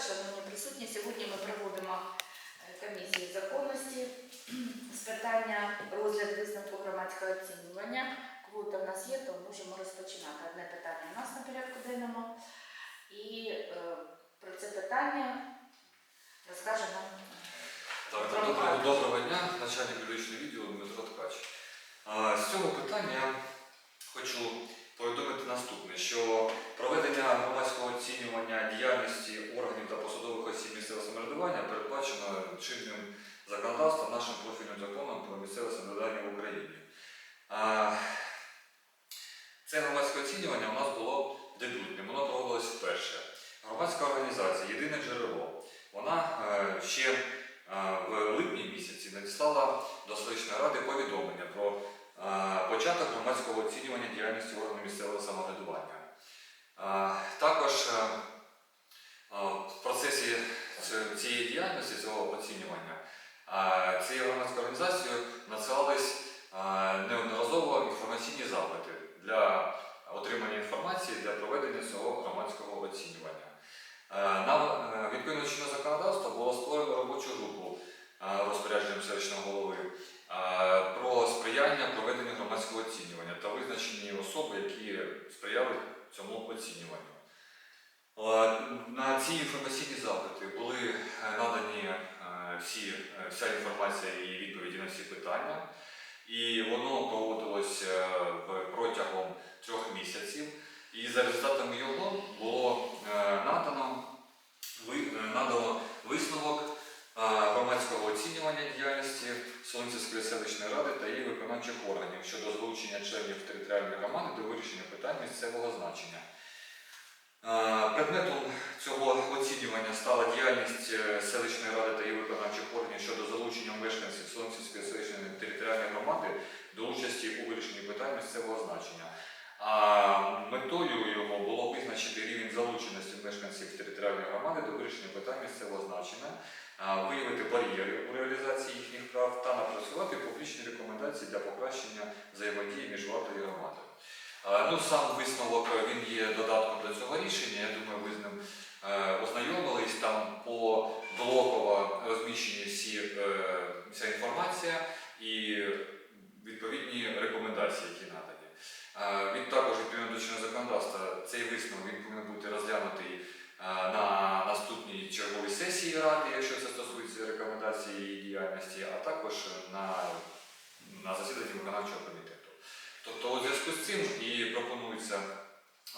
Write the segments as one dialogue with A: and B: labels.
A: шановні присутні, сьогодні ми проводимо е, комісію законності з питання розгляд висновку громадського оцінювання. Квота в нас є, то можемо розпочинати. Одне питання у нас на порядку денному. І е, про це питання розкаже нам
B: Так, доброго, доброго дня, начальник юридичного відділу Дмитро Ткач. З цього питання хочу повідомити наступне, що проведення громадського оцінювання діяльності органів та посадових осіб місцевого самоврядування передбачено чинним законодавством, нашим профільним законом про місцеве самоврядування в Україні. А, Це громадське оцінювання у нас було дебютним, воно проводилось вперше. Громадська організація Єдине джерело. Вона е, ще е, в липні місяці надіслала до селищної ради повідомлення про е, початок громадського оцінювання діяльності органів місцевого самоврядування. Також в процесі цієї діяльності, цього оцінювання, цією громадською організацією надсилались неодноразово інформаційні запити для отримання інформації для проведення цього громадського оцінювання. Е, Нам е, відповідно до чинного законодавства було створено робочу групу е, розпорядженням селищного голови про сприяння проведенню громадського оцінювання та визначені особи, які сприяли цьому оцінюванню. На ці інформаційні запити були е, надані е, всі, е, вся інформація і відповіді на всі питання, і воно проводилось протягом трьох місяців. І за результатами його було е, надано, ви- е, надано висновок е, громадського оцінювання діяльності Солонцівської селищної ради та її виконавчих органів щодо залучення членів територіальної громади до вирішення питань місцевого значення. Е, Предметом цього оцінювання стала діяльність е, селищної ради та її виконавчих органів щодо залучення мешканців Солонцівської селищної територіальної громади до участі у вирішенні питань місцевого значення. А метою його було визначити рівень залученості мешканців територіальної громади до вирішення питань місцевого значення, виявити бар'єри у реалізації їхніх прав та напрацювати публічні рекомендації для покращення взаємодії між владою і громадою. Ну, сам висновок е, він є додатком до цього рішення. Я думаю, ви з ним е, ознайомились. Там по блоково розміщені всі, е, вся інформація і відповідні рекомендації, які надані. Він також відповідно до чинного законодавства цей висновок він повинен бути розглянутий на наступній черговій сесії ради, якщо це стосується рекомендацій її діяльності, а також на, на засіданні виконавчого комітету. Тобто у зв'язку з цим і пропонується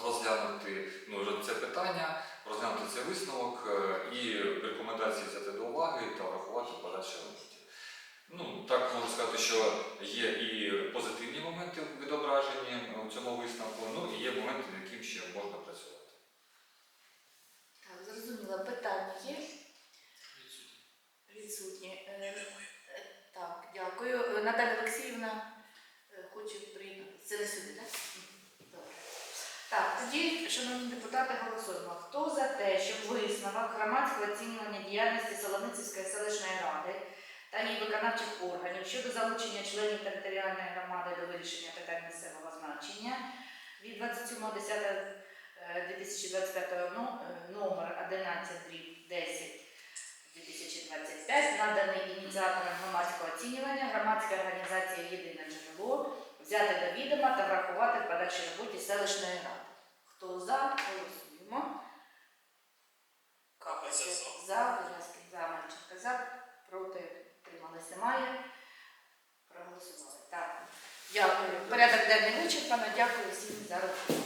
B: розглянути ну, це питання, розглянути цей висновок е, і рекомендації взяти до уваги та врахувати в подальшій роботі. Ну, так можу сказати, що є і позитивні моменти відображені у цьому висновку, ну і є моменти, над яким ще можна працювати.
A: Так, зрозуміло. Питання є? Відсутні. Е, е, Так, дякую. Е, Наталя Олексіївна е, хоче приєднати. Це не сюди, так? Добре. Так, тоді, шановні депутати, голосуємо. Хто за те, щоб висновок громадського оцінювання діяльностті Солоницької селищної ради та її виконавчих органів щодо залучення членів територіальної громади до вирішення питань місцевого значення від 27.10.2025 ну, е, номер 11 10 2025 наданий ініціатором оцінювання громадська організація Єдине джерело взяти до відома та врахувати в подальшій роботі селищної ради. Хто за, голосуємо. Капець за, Березкин за, Мальченко за, проти, трималися немає. Проголосували. Так. Дякую. Порядок денний вичерпано. Дякую всім за роботу.